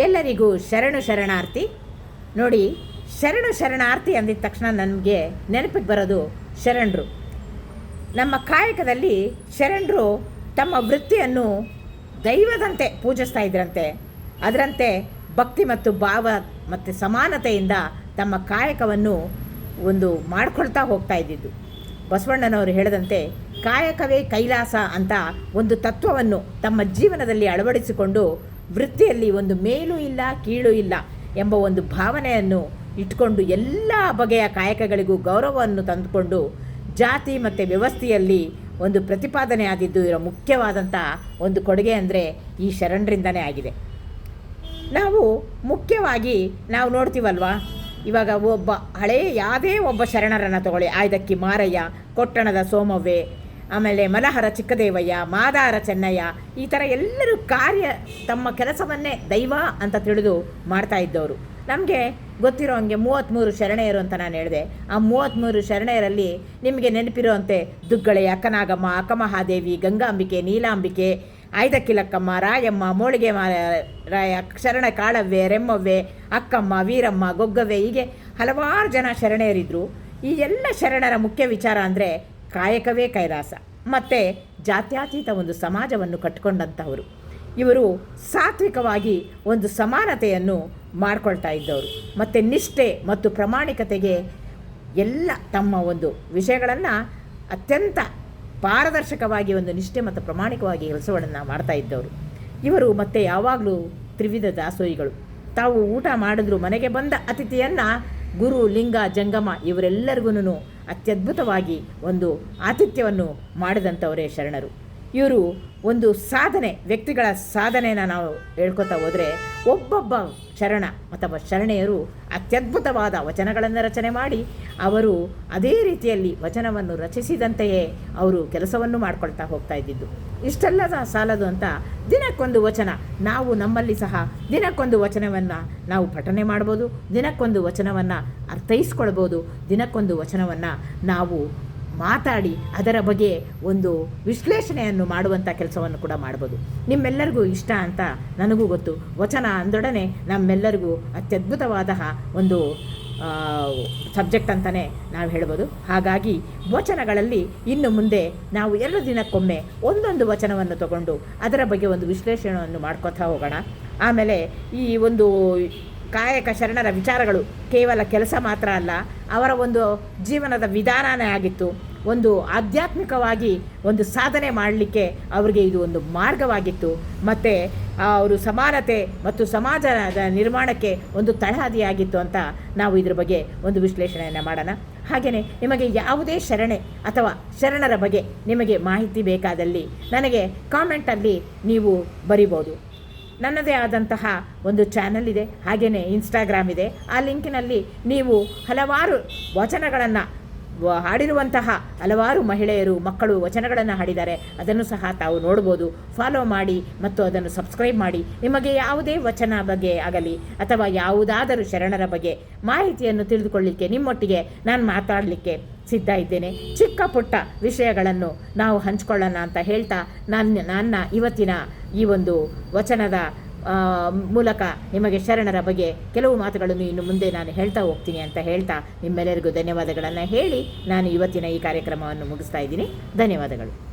ಎಲ್ಲರಿಗೂ ಶರಣು ಶರಣಾರ್ಥಿ. ನೋಡಿ, ಶರಣು ಶರಣಾರ್ಥಿ ಅಂದಿದ ತಕ್ಷಣ ನನಗೆ ನೆನಪಿಗೆ ಬರೋದು ಶರಣರು. ನಮ್ಮ ಕಾಯಕದಲ್ಲಿ ಶರಣರು ತಮ್ಮ ವೃತ್ತಿಯನ್ನು ದೈವದಂತೆ ಪೂಜಿಸ್ತಾ ಇದ್ರಂತೆ. ಅದರಂತೆ ಭಕ್ತಿ ಮತ್ತು ಭಾವ ಮತ್ತು ಸಮಾನತೆಯಿಂದ ತಮ್ಮ ಕಾಯಕವನ್ನು ಒಂದು ಮಾಡ್ಕೊಳ್ತಾ ಹೋಗ್ತಾ ಇದ್ದಿದ್ದು. ಬಸವಣ್ಣನವರು ಹೇಳಿದಂತೆ, ಕಾಯಕವೇ ಕೈಲಾಸ ಅಂತ ಒಂದು ತತ್ವವನ್ನು ತಮ್ಮ ಜೀವನದಲ್ಲಿ ಅಳವಡಿಸಿಕೊಂಡು ವೃತ್ತಿಯಲ್ಲಿ ಒಂದು ಮೇಲೂ ಇಲ್ಲ, ಕೀಳು ಇಲ್ಲ ಎಂಬ ಒಂದು ಭಾವನೆಯನ್ನು ಇಟ್ಕೊಂಡು ಎಲ್ಲ ಬಗೆಯ ಕಾಯಕಗಳಿಗೂ ಗೌರವವನ್ನು ತಂದುಕೊಂಡು ಜಾತಿ ಮತ್ತು ವ್ಯವಸ್ಥೆಯಲ್ಲಿ ಒಂದು ಪ್ರತಿಪಾದನೆ ಆದಿದ್ದು ಇರೋ ಮುಖ್ಯವಾದಂಥ ಒಂದು ಕೊಡುಗೆ ಅಂದರೆ ಈ ಶರಣರಿಂದನೇ ಆಗಿದೆ. ನಾವು ಮುಖ್ಯವಾಗಿ ನಾವು ನೋಡ್ತೀವಲ್ವಾ? ಇವಾಗ ಒಬ್ಬ ಹಳೆಯ ಯಾವುದೇ ಒಬ್ಬ ಶರಣರನ್ನು ತಗೊಳ್ಳಿ. ಆಯ್ದಕ್ಕಿ ಮಾರಯ್ಯ, ಕೊಟ್ಟಣದ ಸೋಮವ್ವೆ ಆಮೇಲೆ ಮಲಹರ ಚಿಕ್ಕದೇವಯ್ಯ, ಮಾದಾರ ಚೆನ್ನಯ್ಯ, ಈ ಥರ ಎಲ್ಲರೂ ಕಾರ್ಯ ತಮ್ಮ ಕೆಲಸವನ್ನೇ ದೈವ ಅಂತ ತಿಳಿದು ಮಾಡ್ತಾ ಇದ್ದವರು. ನಮಗೆ ಗೊತ್ತಿರೋ ಹಂಗೆ ಮೂವತ್ತ್ಮೂರು ಶರಣೆಯರು ಅಂತ ನಾನು ಹೇಳಿದೆ. ಆ ಮೂವತ್ತ್ಮೂರು ಶರಣೆಯರಲ್ಲಿ ನಿಮಗೆ ನೆನಪಿರುವಂತೆ ದುಗ್ಗಳೆ ಅಕ್ಕನಾಗಮ್ಮ, ಅಕ್ಕಮಹಾದೇವಿ, ಗಂಗಾಂಬಿಕೆ, ನೀಲಾಂಬಿಕೆ ಆಯ್ದಕ್ಕಿಲಕ್ಕಮ್ಮ ರಾಯಮ್ಮ, ಮೋಳಿಗೆ ರಾಯ, ಶರಣ ಕಾಳವ್ವೆ, ರೆಮ್ಮವ್ವೆ, ಅಕ್ಕಮ್ಮ, ವೀರಮ್ಮ, ಗೊಗ್ಗವ್ವೆ ಹೀಗೆ ಹಲವಾರು ಜನ ಶರಣೆಯರಿದ್ದರು ಈ ಎಲ್ಲ ಶರಣರ ಮುಖ್ಯ ವಿಚಾರ ಅಂದರೆ ಕಾಯಕವೇ ಕೈಲಾಸ. ಮತ್ತು ಜಾತ್ಯತೀತ ಒಂದು ಸಮಾಜವನ್ನು ಕಟ್ಕೊಂಡಂಥವರು ಇವರು ಸಾತ್ವಿಕವಾಗಿ ಒಂದು ಸಮಾನತೆಯನ್ನು ಮಾಡ್ಕೊಳ್ತಾ ಇದ್ದವರು. ಮತ್ತು ನಿಷ್ಠೆ ಮತ್ತು ಪ್ರಾಮಾಣಿಕತೆಗೆ ಎಲ್ಲ ತಮ್ಮ ಒಂದು ವಿಷಯಗಳನ್ನು ಅತ್ಯಂತ ಪಾರದರ್ಶಕವಾಗಿ ಒಂದು ನಿಷ್ಠೆ ಮತ್ತು ಪ್ರಾಮಾಣಿಕವಾಗಿ ಕೆಲಸಗಳನ್ನು ಮಾಡ್ತಾ ಇದ್ದವರು. ಇವರು ಮತ್ತೆ ಯಾವಾಗಲೂ ತ್ರಿವಿಧ ದಾಸೋಹಿಗಳು. ತಾವು ಊಟ ಮಾಡಿದ್ರು ಮನೆಗೆ ಬಂದ ಅತಿಥಿಯನ್ನು ಗುರು ಲಿಂಗ ಜಂಗಮ ಇವರೆಲ್ಲರಿಗೂ ಅತ್ಯದ್ಭುತವಾಗಿ ಒಂದು ಆತಿಥ್ಯವನ್ನು ಮಾಡಿದಂಥವರೇ ಶರಣರು. ಇವರು ಒಂದು ಸಾಧನೆ, ವ್ಯಕ್ತಿಗಳ ಸಾಧನೆಯನ್ನು ನಾವು ಹೇಳ್ಕೊತಾ ಹೋದರೆ ಒಬ್ಬೊಬ್ಬ ಶರಣ ಅಥವಾ ಶರಣೆಯರು ಅತ್ಯದ್ಭುತವಾದ ವಚನಗಳನ್ನು ರಚನೆ ಮಾಡಿ ಅವರು ಅದೇ ರೀತಿಯಲ್ಲಿ ವಚನವನ್ನು ರಚಿಸಿದಂತೆಯೇ ಅವರು ಕೆಲಸವನ್ನು ಮಾಡ್ಕೊಳ್ತಾ ಹೋಗ್ತಾ ಇದ್ದಿದ್ದು. ಇಷ್ಟೆಲ್ಲದ ಸಾಲದು ಅಂತ ದಿನಕ್ಕೊಂದು ವಚನ, ನಾವು ನಮ್ಮಲ್ಲಿ ಸಹ ದಿನಕ್ಕೊಂದು ವಚನವನ್ನು ನಾವು ಪಠನೆ ಮಾಡ್ಬೋದು, ದಿನಕ್ಕೊಂದು ವಚನವನ್ನು ಅರ್ಥೈಸ್ಕೊಳ್ಬೋದು, ದಿನಕ್ಕೊಂದು ವಚನವನ್ನು ನಾವು ಮಾತಾಡಿ ಅದರ ಬಗ್ಗೆ ಒಂದು ವಿಶ್ಲೇಷಣೆಯನ್ನು ಮಾಡುವಂಥ ಕೆಲಸವನ್ನು ಕೂಡ ಮಾಡ್ಬೋದು. ನಿಮ್ಮೆಲ್ಲರಿಗೂ ಇಷ್ಟ ಅಂತ ನನಗೂ ಗೊತ್ತು. ವಚನ ಅಂದೊಡನೆ ನಮ್ಮೆಲ್ಲರಿಗೂ ಅತ್ಯದ್ಭುತವಾದ ಒಂದು ಸಬ್ಜೆಕ್ಟ್ ಅಂತಲೇ ನಾವು ಹೇಳ್ಬೋದು. ಹಾಗಾಗಿ ವಚನಗಳಲ್ಲಿ ಇನ್ನು ಮುಂದೆ ನಾವು ಎರಡು ದಿನಕ್ಕೊಮ್ಮೆ ಒಂದೊಂದು ವಚನವನ್ನು ತಗೊಂಡು ಅದರ ಬಗ್ಗೆ ಒಂದು ವಿಶ್ಲೇಷಣೆಯನ್ನು ಮಾಡ್ಕೊತಾ ಹೋಗೋಣ. ಆಮೇಲೆ ಈ ಒಂದು ಕಾಯಕ ಶರಣರ ವಿಚಾರಗಳು ಕೇವಲ ಕೆಲಸ ಮಾತ್ರ ಅಲ್ಲ, ಅವರ ಒಂದು ಜೀವನದ ವಿಧಾನನೇ ಆಗಿತ್ತು. ಒಂದು ಆಧ್ಯಾತ್ಮಿಕವಾಗಿ ಒಂದು ಸಾಧನೆ ಮಾಡಲಿಕ್ಕೆ ಅವರಿಗೆ ಇದು ಒಂದು ಮಾರ್ಗವಾಗಿತ್ತು. ಮತ್ತು ಅವರು ಸಮಾನತೆ ಮತ್ತು ಸಮಾಜದ ನಿರ್ಮಾಣಕ್ಕೆ ಒಂದು ತಳಹದಿಯಾಗಿತ್ತು ಅಂತ ನಾವು ಇದ್ರ ಬಗ್ಗೆ ಒಂದು ವಿಶ್ಲೇಷಣೆಯನ್ನು ಮಾಡೋಣ. ಹಾಗೆಯೇ ನಿಮಗೆ ಯಾವುದೇ ಶರಣೆ ಅಥವಾ ಶರಣರ ಬಗ್ಗೆ ನಿಮಗೆ ಮಾಹಿತಿ ಬೇಕಾದಲ್ಲಿ ನನಗೆ ಕಾಮೆಂಟಲ್ಲಿ ನೀವು ಬರಿಬೋದು. ನನ್ನದೇ ಆದಂತಹ ಒಂದು ಚಾನಲ್ ಇದೆ. ಹಾಗೆಯೇ ಇನ್ಸ್ಟಾಗ್ರಾಮ್ ಇದೆ. ಆ ಲಿಂಕಿನಲ್ಲಿ ನೀವು ಹಲವಾರು ವಚನಗಳನ್ನು ಹಾಡಿರುವಂತಹ ಹಲವಾರು ಮಹಿಳೆಯರು, ಮಕ್ಕಳು ವಚನಗಳನ್ನು ಹಾಡಿದ್ದಾರೆ. ಅದನ್ನು ಸಹ ತಾವು ನೋಡ್ಬೋದು. ಫಾಲೋ ಮಾಡಿ ಮತ್ತು ಅದನ್ನು ಸಬ್ಸ್ಕ್ರೈಬ್ ಮಾಡಿ. ನಿಮಗೆ ಯಾವುದೇ ವಚನ ಬಗ್ಗೆ ಆಗಲಿ ಅಥವಾ ಯಾವುದಾದರೂ ಶರಣರ ಬಗ್ಗೆ ಮಾಹಿತಿಯನ್ನು ತಿಳಿದುಕೊಳ್ಳಿಕ್ಕೆ ನಿಮ್ಮೊಟ್ಟಿಗೆ ನಾನು ಮಾತಾಡಲಿಕ್ಕೆ ಸಿದ್ಧ ಇದ್ದೇನೆ. ಚಿಕ್ಕ ಪುಟ್ಟ ವಿಷಯಗಳನ್ನು ನಾವು ಹಂಚ್ಕೊಳ್ಳೋಣ ಅಂತ ಹೇಳ್ತಾ ನನ್ನ ನನ್ನ ಇವತ್ತಿನ ಈ ಒಂದು ವಚನದ ಮೂಲಕ ನಿಮಗೆ ಶರಣರ ಬಗ್ಗೆ ಕೆಲವು ಮಾತುಗಳನ್ನು ಇನ್ನು ಮುಂದೆ ನಾನು ಹೇಳ್ತಾ ಹೋಗ್ತೀನಿ ಅಂತ ಹೇಳ್ತಾ ನಿಮ್ಮೆಲ್ಲರಿಗೂ ಧನ್ಯವಾದಗಳನ್ನು ಹೇಳಿ ನಾನು ಇವತ್ತಿನ ಈ ಕಾರ್ಯಕ್ರಮವನ್ನು ಮುಗಿಸ್ತಾ ಇದ್ದೀನಿ. ಧನ್ಯವಾದಗಳು.